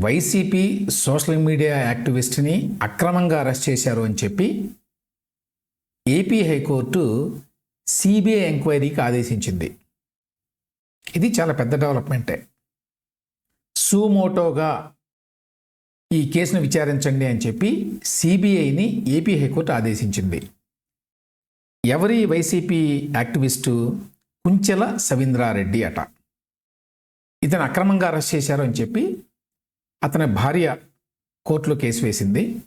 YCP social media యాక్టివిస్ట్ని అక్రమంగా arrest చేశారు అని చెప్పి ఏపీ హైకోర్టు సిబిఐ ఎంక్వైరీకి ఆదేశించింది. ఇది చాలా పెద్ద డెవలప్మెంటే. సూమోటోగా ఈ కేసును విచారించండి అని చెప్పి సిబిఐని ఏపీ హైకోర్టు ఆదేశించింది. ఎవరి వైసీపీ యాక్టివిస్టు కుంచెల సవీంద్రారెడ్డి అట. ఇతను అక్రమంగా అరెస్ట్ చేశారు అని చెప్పి అతని భార్య కోర్టులో కేసు వేసింది.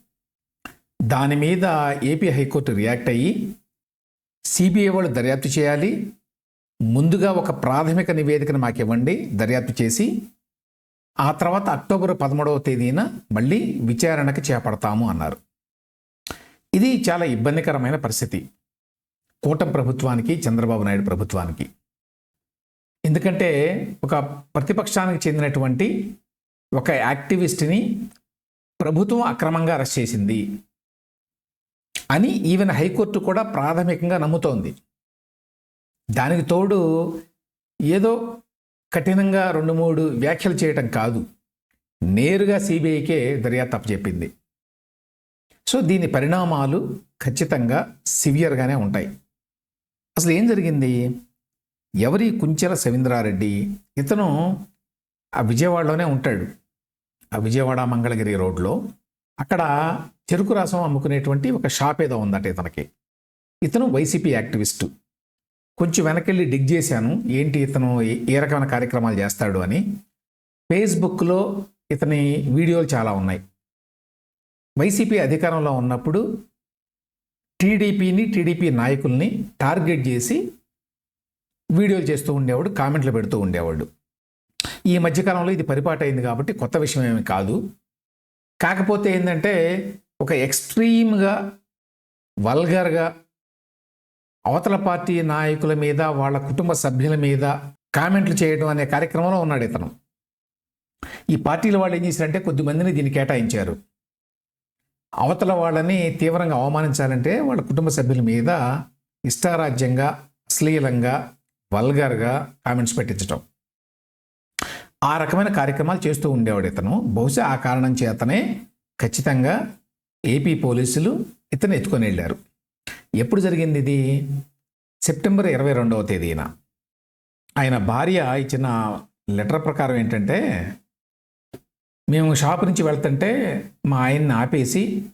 దాని మీద ఏపీ హైకోర్టు రియాక్ట్ అయ్యి సిబిఐ వాళ్ళు దర్యాప్తు చేయాలి. ముందుగా ఒక ప్రాథమిక నివేదికను మాకు ఇవ్వండి. దర్యాప్తు చేసి ఆ తర్వాత అక్టోబర్ పదమూడవ తేదీన మళ్ళీ విచారణకు చేపడతాము అన్నారు. ఇది చాలా ఇబ్బందికరమైన పరిస్థితి. కూటమి ప్రభుత్వానికి చంద్రబాబు నాయుడు ప్రభుత్వానికి. ఎందుకంటే ఒక ప్రతిపక్షానికి చెందినటువంటి ఒక యాక్టివిస్ట్ని ప్రభుత్వం అక్రమంగా అరెస్ట్ చేసింది అని ఈవెన్ హైకోర్టు కూడా ప్రాథమికంగా నమ్ముతోంది. దానికి తోడు ఏదో కఠినంగా రెండు మూడు వ్యాఖ్యలు చేయటం కాదు. నేరుగా సిబిఐకే దర్యాప్తు చెప్పింది. సో దీని పరిణామాలు ఖచ్చితంగా సివియర్గానే ఉంటాయి. అసలు ఏం జరిగింది? ఎవరి కుంచెల సవీంద్రారెడ్డి ఇతను ఆ విజయవాడలోనే ఉంటాడు. విజయవాడ మంగళగిరి రోడ్లో అక్కడ చెరుకు రసం అమ్ముకునేటువంటి ఒక షాప్ ఏదో ఉందట ఇతనికి. ఇతను వైసీపీ యాక్టివిస్టు. కొంచెం వెనకెళ్ళి డిగ్ చేశాను. ఏంటి ఇతను? ఏ- ఏ రకమైన కార్యక్రమాలు చేస్తాడు అని. ఫేస్బుక్లో ఇతని వీడియోలు చాలా ఉన్నాయి. వైసీపీ అధికారంలో ఉన్నప్పుడు టీడీపీని టీడీపీ నాయకుల్ని టార్గెట్ చేసి వీడియోలు చేస్తూ ఉండేవాడు కామెంట్లు పెడుతూ ఉండేవాడు. ఈ మధ్యకాలంలో ఇది పరిపాటైంది కాబట్టి కొత్త విషయం ఏమి కాదు. కాకపోతే ఏంటంటే ఒక ఎక్స్ట్రీమ్గా వల్గర్గా అవతల పార్టీ నాయకుల మీద వాళ్ళ కుటుంబ సభ్యుల మీద కామెంట్లు చేయడం అనే కార్యక్రమంలో ఉన్నాడు ఇతను. ఈ పార్టీల వాళ్ళు ఏం చేశారంటే కొద్దిమందిని దీన్ని కేటాయించారు. అవతల వాళ్ళని తీవ్రంగా అవమానించాలంటే వాళ్ళ కుటుంబ సభ్యుల మీద ఇష్టారాజ్యంగా అశ్లీలంగా వల్గర్గా కామెంట్స్ పెట్టించడం ఆ రకమైన కార్యక్రమాలు చేస్తూ ఉండేవాడు ఇతను. బహుశా ఆ కారణం చేతనే ఖచ్చితంగా ఏపీ పోలీసులు ఇతను ఎత్తుకొని వెళ్ళారు. ఎప్పుడు జరిగింది ఇది? సెప్టెంబర్ ఇరవై రెండవ తేదీన. ఆయన భార్య ఇచ్చిన లెటర్ ప్రకారం ఏంటంటే మేము షాప్ నుంచి వెళ్తుంటే మా ఆయన్ని ఆపేసి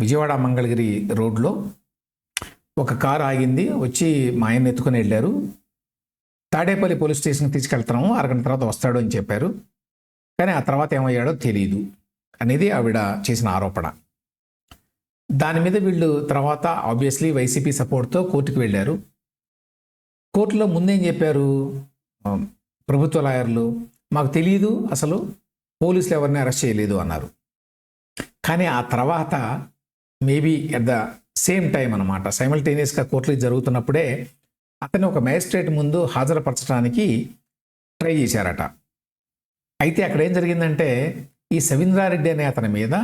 విజయవాడ మంగళగిరి రోడ్లో ఒక కారు ఆగింది. వచ్చి మా ఆయన్ని ఎత్తుకొని వెళ్ళారు. తాడేపల్లి పోలీస్ స్టేషన్కి తీసుకెళ్తున్నాము అరగంట తర్వాత వస్తాడు అని చెప్పారు. కానీ ఆ తర్వాత ఏమయ్యాడో తెలియదు అనేది ఆవిడ చేసిన ఆరోపణ. దాని మీద వీళ్ళు తర్వాత ఆబ్వియస్లీ వైసీపీ సపోర్ట్తో కోర్టుకు వెళ్ళారు. కోర్టులో ముందేం చెప్పారు? ప్రభుత్వ లాయర్లు మాకు తెలియదు అసలు పోలీసులు ఎవరిని అరెస్ట్ చేయలేదు అన్నారు. కానీ ఆ తర్వాత maybe at the same time అనమాట సైమల్టేనియస్గా కోర్టులు జరుగుతున్నప్పుడే అతను ఒక మ్యాజిస్ట్రేట్ ముందు హాజరుపరచడానికి ట్రై చేశారట. అయితే అక్కడ ఏం జరిగిందంటే ఈ సవీంద్రారెడ్డి అనే అతని మీద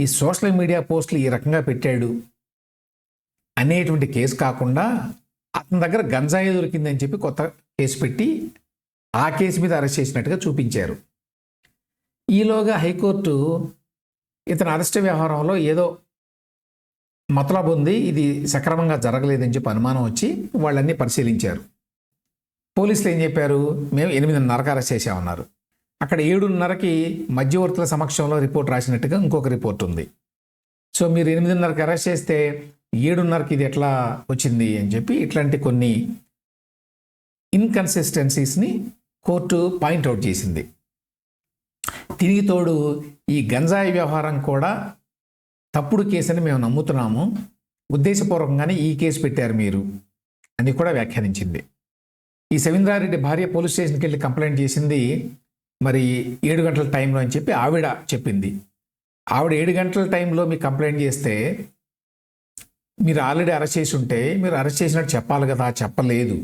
ఈ సోషల్ మీడియా పోస్టులు ఈ రకంగా పెట్టాడు అనేటువంటి కేసు కాకుండా అతని దగ్గర గంజాయి దొరికిందని చెప్పి కొత్త కేసు పెట్టి ఆ కేసు మీద అరెస్ట్ చేసినట్టుగా చూపించారు. ఈలోగా హైకోర్టు ఇతని అరెస్ట్ వ్యవహారంలో ఏదో మతలబు ఉంది ఇది సక్రమంగా జరగలేదని చెప్పి అనుమానం వచ్చి వాళ్ళన్నీ పరిశీలించారు. పోలీసులు ఏం చెప్పారు? మేము ఎనిమిదిన్నరకు అరెస్ట్ చేసామన్నారు అక్కడ ఏడున్నరకి మధ్యవర్తుల సమక్షంలో రిపోర్ట్ రాసినట్టుగా ఇంకొక రిపోర్ట్ ఉంది. సో మీరు ఎనిమిదిన్నరకి అరెస్ట్ చేస్తే ఏడున్నరకి ఇది ఎట్లా వచ్చింది అని చెప్పి ఇట్లాంటి కొన్ని ఇన్కన్సిస్టెన్సీస్ని కోర్టు పాయింట్అవుట్ చేసింది. తిరిగి తోడు ఈ గంజాయి వ్యవహారం కూడా తప్పుడు కేసుని మేము నమ్ముతున్నాము. ఉద్దేశపూర్వకంగానే ఈ కేసు పెట్టారు మీరు అని కూడా వ్యాఖ్యానించింది. ఈ సవీంద్రారెడ్డి భార్య పోలీస్ స్టేషన్కి వెళ్ళి కంప్లైంట్ చేసింది మరి ఏడు గంటల టైంలో అని చెప్పి ఆవిడ చెప్పింది. ఆవిడ ఏడు గంటల టైంలో మీకు కంప్లైంట్ చేస్తే మీరు ఆల్రెడీ అరెస్ట్ చేసి ఉంటే మీరు అరెస్ట్ చేసినట్టు చెప్పాలి కదా చెప్పలేదు.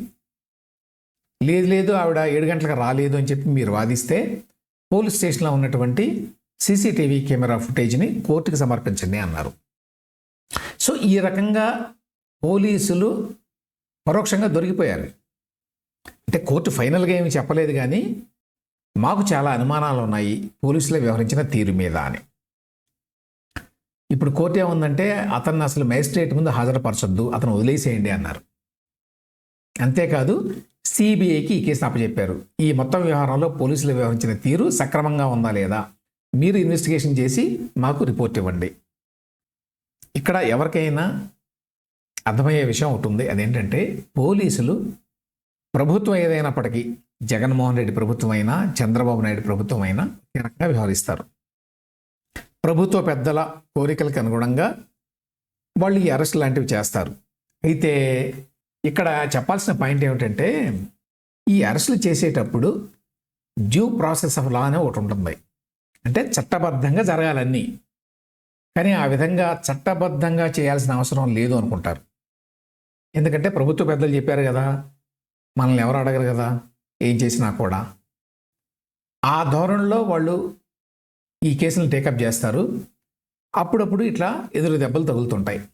లేదు లేదు ఆవిడ ఏడు గంటలకు రాలేదు అని చెప్పి మీరు వాదిస్తే పోలీస్ స్టేషన్లో ఉన్నటువంటి సీసీటీవీ కెమెరా ఫుటేజ్ని కోర్టుకి సమర్పించండి అన్నారు. సో ఈ రకంగా పోలీసులు పరోక్షంగా దొరికిపోయారు. అంటే కోర్టు ఫైనల్గా ఏమి చెప్పలేదు కానీ మాకు చాలా అనుమానాలు ఉన్నాయి పోలీసులు వ్యవహరించిన తీరు మీద అని. ఇప్పుడు కోర్టు ఏముందంటే అతన్ని అసలు మేజిస్ట్రేట్ ముందు హాజరుపరచొద్దు అతను వదిలేసేయండి అన్నారు. అంతేకాదు సిబిఐకి ఈ కేసు అప్పచెప్పారు. ఈ మొత్తం వ్యవహారంలో పోలీసులు వ్యవహరించిన తీరు సక్రమంగా ఉందా లేదా? మీరు ఇన్వెస్టిగేషన్ చేసి మాకు రిపోర్ట్ ఇవ్వండి. ఇక్కడ ఎవరికైనా అర్థమయ్యే విషయం ఒకటి ఉంది. అదేంటంటే పోలీసులు ప్రభుత్వం ఏదైనప్పటికీ జగన్మోహన్ రెడ్డి ప్రభుత్వం అయినా చంద్రబాబు నాయుడు ప్రభుత్వం అయినా ఈ రకంగా వ్యవహరిస్తారు. ప్రభుత్వ పెద్దల కోరికలకు అనుగుణంగా వాళ్ళు ఈ అరెస్ట్ లాంటివి చేస్తారు. అయితే ఇక్కడ చెప్పాల్సిన పాయింట్ ఏమిటంటే ఈ అరెస్టులు చేసేటప్పుడు డ్యూ ప్రాసెస్ ఆఫ్ లా అనే ఒకటి ఉంటుంది. అంటే చట్టబద్ధంగా జరగాలన్నీ. కానీ ఆ విధంగా చట్టబద్ధంగా చేయాల్సిన అవసరం లేదు అనుకుంటారు. ఎందుకంటే ప్రభుత్వ పెద్దలు చెప్పారు కదా మనల్ని ఎవరు అడగరు కదా ఏం చేసినా కూడా. ఆ ధోరణిలో వాళ్ళు ఈ కేసులను టేకప్ చేస్తారు. అప్పుడప్పుడు ఇట్లా ఎదురు దెబ్బలు తగులుతుంటాయి.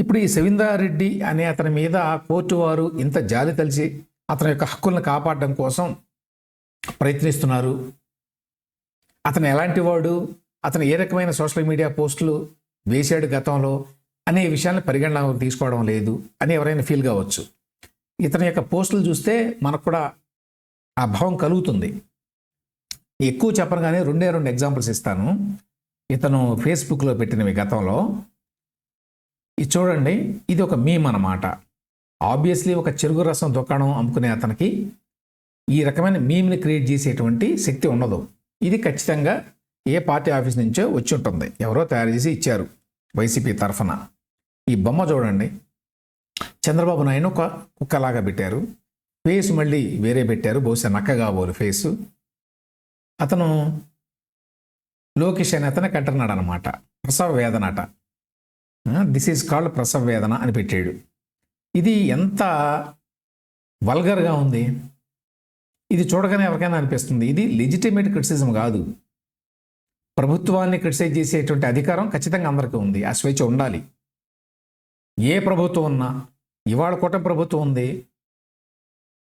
ఇప్పుడు ఈ సవిందారెడ్డి అనే అతని మీద కోర్టు వారు ఇంత జాలి తలిచి అతని యొక్క హక్కులను కాపాడడం కోసం ప్రయత్నిస్తున్నారు. అతను ఎలాంటి వాడు? అతను ఏ రకమైన సోషల్ మీడియా పోస్టులు వేశాడు గతంలో? అనే విషయాన్ని పరిగణనలోకి తీసుకోవడం లేదు అని ఎవరైనా ఫీల్ కావచ్చు. ఇతని యొక్క పోస్టులు చూస్తే మనకు కూడా ఆ భావం కలుగుతుంది. ఎక్కువ చెప్పనగానే రెండే రెండు ఎగ్జాంపుల్స్ ఇస్తాను. ఇతను ఫేస్బుక్లో పెట్టినవి గతంలో. ఇది చూడండి ఇది ఒక మీమ్ అన్నమాట. ఆబ్వియస్లీ ఒక చెరుగు రసం దుకాణం అమ్ముకునే అతనికి ఈ రకమైన మీమ్ని క్రియేట్ చేసేటువంటి శక్తి ఉండదు. ఇది ఖచ్చితంగా ఏ పార్టీ ఆఫీస్ నుంచో వచ్చి ఉంటుంది. ఎవరో తయారు చేసి ఇచ్చారు వైసీపీ తరఫున. ఈ బొమ్మ చూడండి. చంద్రబాబు నాయుడు ఒక కుక్కలాగా పెట్టారు. ఫేస్ మళ్ళీ వేరే పెట్టారు. బహుశా నక్కగా పోరు ఫేసు. అతను లోకేష్ అని అతను కంటున్నాడు అనమాట ప్రసవ వేదనట దిస్ ఈజ్ కాల్డ్ ప్రసవ వేదన అని పెట్టాడు. ఇది ఎంత వల్గర్గా ఉంది. ఇది చూడగానే ఎవరికైనా అనిపిస్తుంది. ఇది లెజిటిమేట్ క్రిటిసిజం కాదు. ప్రభుత్వాన్ని క్రిటిసైజ్ చేసేటువంటి అధికారం ఖచ్చితంగా అందరికీ ఉంది. ఆ స్వేచ్ఛ ఉండాలి. ఏ ప్రభుత్వం ఉన్నా ఇవాళ కూటమి ప్రభుత్వం ఉంది.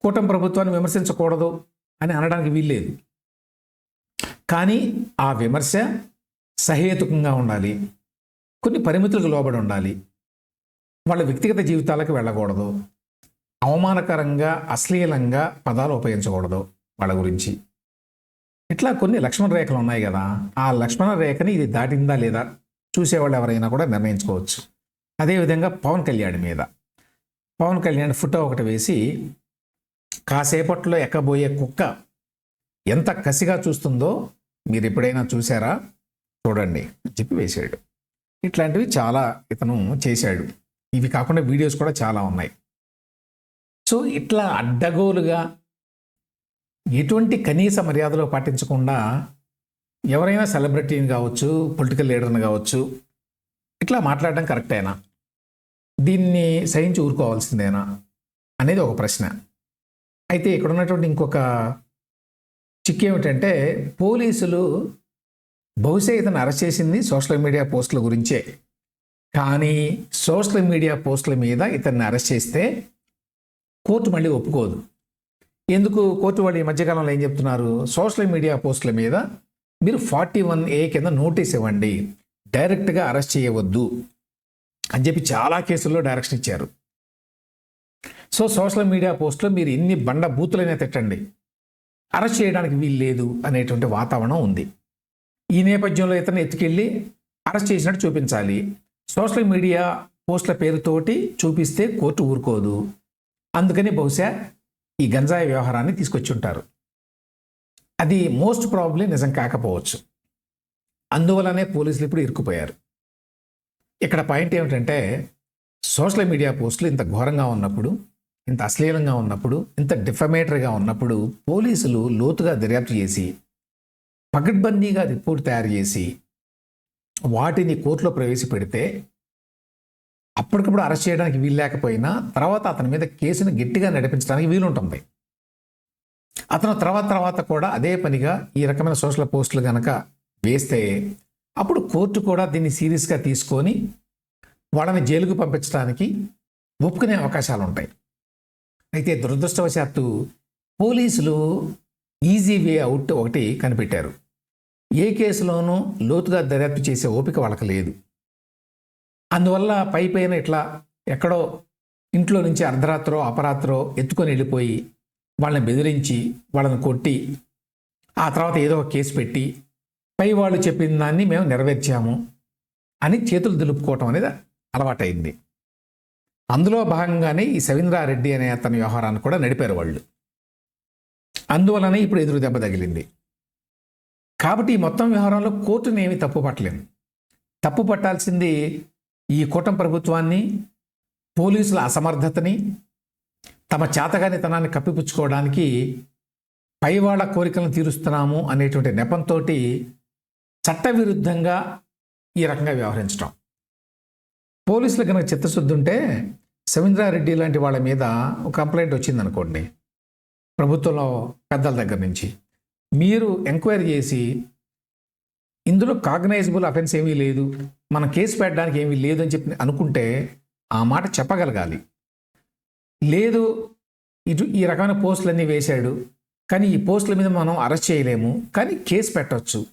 కూటమి ప్రభుత్వాన్ని విమర్శించకూడదు అని అనడానికి వీల్లేదు. కానీ ఆ విమర్శ సహేతుకంగా ఉండాలి. కొన్ని పరిమితులకు లోబడి ఉండాలి. వాళ్ళ వ్యక్తిగత జీవితాలకు వెళ్ళకూడదు. అవమానకరంగా అశ్లీలంగా పదాలు ఉపయోగించకూడదు వాళ్ళ గురించి. ఇట్లా కొన్ని లక్ష్మణ రేఖలు ఉన్నాయి కదా ఆ లక్ష్మణ రేఖని ఇది దాటిందా లేదా చూసేవాళ్ళు ఎవరైనా కూడా నిర్ణయించుకోవచ్చు. అదేవిధంగా పవన్ కళ్యాణ్ మీద. పవన్ కళ్యాణ్ ఫోటో ఒకటి వేసి కాసేపట్లో ఎక్కబోయే కుక్క ఎంత కసిగా చూస్తుందో మీరు ఎప్పుడైనా చూసారా? చూడండి అని చెప్పి వేశాడు. ఇట్లాంటివి చాలా ఇతను చేశాడు. ఇవి కాకుండా వీడియోస్ కూడా చాలా ఉన్నాయి. సో ఇట్లా అడ్డగోలుగా ఎటువంటి కనీస మర్యాదలు పాటించకుండా ఎవరైనా సెలబ్రిటీని కావచ్చు పొలిటికల్ లీడర్ని కావచ్చు ఇట్లా మాట్లాడడం కరెక్టేనా దీన్ని సహించి ఊరుకోవాల్సిందేనా అనేది ఒక ప్రశ్న. అయితే ఇక్కడ ఉన్నటువంటి ఇంకొక చిక్ ఏమిటంటే పోలీసులు బహుశా ఇతను అరెస్ట్ చేసింది సోషల్ మీడియా పోస్టుల గురించే. కానీ సోషల్ మీడియా పోస్టుల మీద ఇతన్ని అరెస్ట్ చేస్తే కోర్టు మళ్ళీ ఒప్పుకోదు. ఎందుకు? కోర్టు వాళ్ళు ఈ మధ్యకాలంలో ఏం చెప్తున్నారు? సోషల్ మీడియా పోస్టుల మీద మీరు ఫార్టీ వన్ ఏ కింద నోటీస్ ఇవ్వండి. డైరెక్ట్గా అరెస్ట్ చేయవద్దు అని చెప్పి చాలా కేసుల్లో డైరెక్షన్ ఇచ్చారు. సో సోషల్ మీడియా పోస్టులో మీరు ఎన్ని బండ బూతులైనా తిట్టండి. అరెస్ట్ చేయడానికి వీలు లేదు అనేటువంటి వాతావరణం ఉంది. ఈ నేపథ్యంలో ఇతను ఎత్తుకెళ్ళి అరెస్ట్ చేసినట్టు చూపించాలి. సోషల్ మీడియా పోస్టుల పేరుతోటి చూపిస్తే కోర్టు ఊరుకోదు. అందుకని బహుశా ఈ గంజాయి వ్యవహారాన్ని తీసుకొచ్చి ఉంటారు అది మోస్ట్ ప్రాబ్లీ నిజం కాకపోవచ్చు. అందువలనే పోలీసులు ఇప్పుడు ఇరుక్కుపోయారు. ఇక్కడ పాయింట్ ఏమిటంటే సోషల్ మీడియా పోస్టులు ఇంత ఘోరంగా ఉన్నప్పుడు ఇంత అశ్లీలంగా ఉన్నప్పుడు ఇంత డిఫమేటరీగా ఉన్నప్పుడు పోలీసులు లోతుగా దర్యాప్తు చేసి పకడ్బందీగా రిపోర్ట్ తయారు చేసి వాటిని కోర్టులో ప్రవేశపెడితే అప్పటికప్పుడు అరెస్ట్ చేయడానికి వీలు లేకపోయినా తర్వాత అతని మీద కేసును గట్టిగా నడిపించడానికి వీలుంటుంది. అతను తర్వాత తర్వాత కూడా అదే పనిగా ఈ రకమైన సోషల్ పోస్టులు కనుక వేస్తే అప్పుడు కోర్టు కూడా దీన్ని సీరియస్గా తీసుకొని వాళ్ళని జైలుకు పంపించడానికి ఒప్పుకునే అవకాశాలు ఉంటాయి అయితే దురదృష్టవశాత్తు పోలీసులు ఈజీ వే అవుట్ ఒకటి కనిపెట్టారు. ఏ కేసులోనూ లోతుగా దర్యాప్తు చేసే ఓపిక వాళ్ళకి లేదు. అందువల్ల పై పైన ఇట్లా ఎక్కడో ఇంట్లో నుంచి అర్ధరాత్రో అపరాత్రో ఎత్తుకొని వెళ్ళిపోయి వాళ్ళని బెదిరించి వాళ్ళని కొట్టి ఆ తర్వాత ఏదో ఒక కేసు పెట్టి పై వాళ్ళు చెప్పిన దాన్ని మేము నెరవేర్చాము అని చేతులు దులుపుకోవటం అనేది అలవాటైంది. అందులో భాగంగానే ఈ సవీంద్రారెడ్డి అనే అతని వ్యవహారాన్ని కూడా నడిపారు వాళ్ళు. అందువలనే ఇప్పుడు ఎదురు దెబ్బ తగిలింది. కాబట్టి ఈ మొత్తం వ్యవహారంలో కోర్టుని ఏమీ తప్పు పట్టలేదు తప్పు పట్టాల్సింది ఈ కూటమి ప్రభుత్వాన్ని పోలీసుల అసమర్థతని తమ చేతగానితనాన్ని కప్పిపుచ్చుకోవడానికి పైవాళ్ళ కోరికలను తీరుస్తున్నాము అనేటువంటి నెపంతో చట్టవిరుద్ధంగా ఈ రకంగా వ్యవహరించడం పోలీసులు కనుక చిత్తశుద్ధి ఉంటే సవీంద్రారెడ్డి లాంటి వాళ్ళ మీద ఒక కంప్లైంట్ వచ్చిందనుకోండి ప్రభుత్వంలో పెద్దల దగ్గర నుంచి. మీరు ఎంక్వైరీ చేసి ఇందులో కాగ్నైజబుల్ అఫెన్స్ ఏమీ లేదు. మన కేసు పెట్టడానికి ఏమీ లేదు అని చెప్పి అనుకుంటే ఆ మాట చెప్పగలగాలి. లేదు ఇటు ఈ రకమైన పోస్టులన్నీ వేశాడు. కానీ ఈ పోస్టుల మీద మనం అరెస్ట్ చేయలేము. కానీ కేసు పెట్టవచ్చు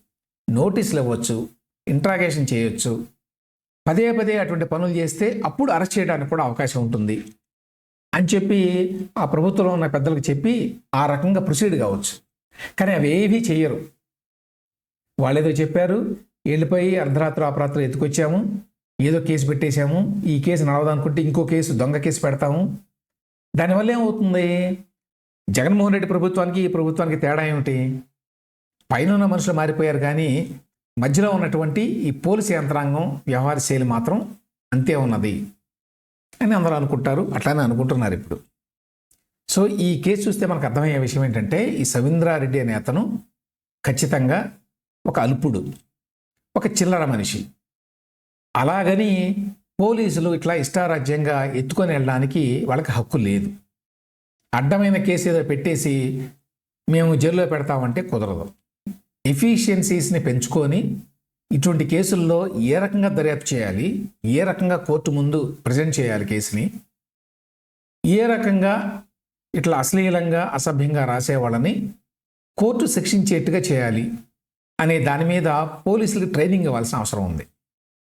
నోటీసులు ఇవ్వచ్చు. ఇంట్రాగేషన్ చేయొచ్చు. పదే పదే అటువంటి పనులు చేస్తే అప్పుడు అరెస్ట్ చేయడానికి కూడా అవకాశం ఉంటుంది. అని చెప్పి ఆ ప్రభుత్వంలో ఉన్న పెద్దలకు చెప్పి ఆ రకంగా ప్రొసీడ్ కావచ్చు. కానీ అవి ఏవీ చెయ్యరు వాళ్ళేదో చెప్పారు వెళ్ళిపోయి అర్ధరాత్రి అపరాత్రి ఎత్తుకొచ్చాము ఏదో కేసు పెట్టేశాము ఈ కేసు నడవదనుకుంటే ఇంకో కేసు దొంగ కేసు పెడతాము. దానివల్ల ఏమవుతుంది? జగన్మోహన్ రెడ్డి ప్రభుత్వానికి ఈ ప్రభుత్వానికి తేడా ఏమిటి? పైన ఉన్న మనుషులు మారిపోయారు కానీ మధ్యలో ఉన్నటువంటి ఈ పోలీసు యంత్రాంగం వ్యవహార శైలి మాత్రం అంతే ఉన్నది అని అందరూ అనుకుంటారు అట్లానే అనుకుంటున్నారు ఇప్పుడు. సో ఈ కేసు చూస్తే మనకు అర్థమయ్యే విషయం ఏంటంటే ఈ సవీంద్రారెడ్డి అనే అతను ఖచ్చితంగా ఒక అల్పుడు ఒక చిల్లర మనిషి. అలాగని పోలీసులు ఇట్లా ఇష్టారాజ్యంగా ఎత్తుకొని వెళ్ళడానికి వాళ్ళకి హక్కు లేదు. అడ్డమైన కేసు ఏదో పెట్టేసి మేము జైల్లో పెడతామంటే కుదరదు. ఎఫిషియన్సీస్ని పెంచుకొని ఇటువంటి కేసుల్లో ఏ రకంగా దర్యాప్తు చేయాలి ఏ రకంగా కోర్టు ముందు ప్రజెంట్ చేయాలి కేసుని ఏ రకంగా ఇట్లా అశ్లీలంగా అసభ్యంగా రాసేవాళ్ళని కోర్టు శిక్షించేట్టుగా చేయాలి. అనే దాని మీద పోలీసులకు ట్రైనింగ్ ఇవ్వాల్సిన అవసరం ఉంది.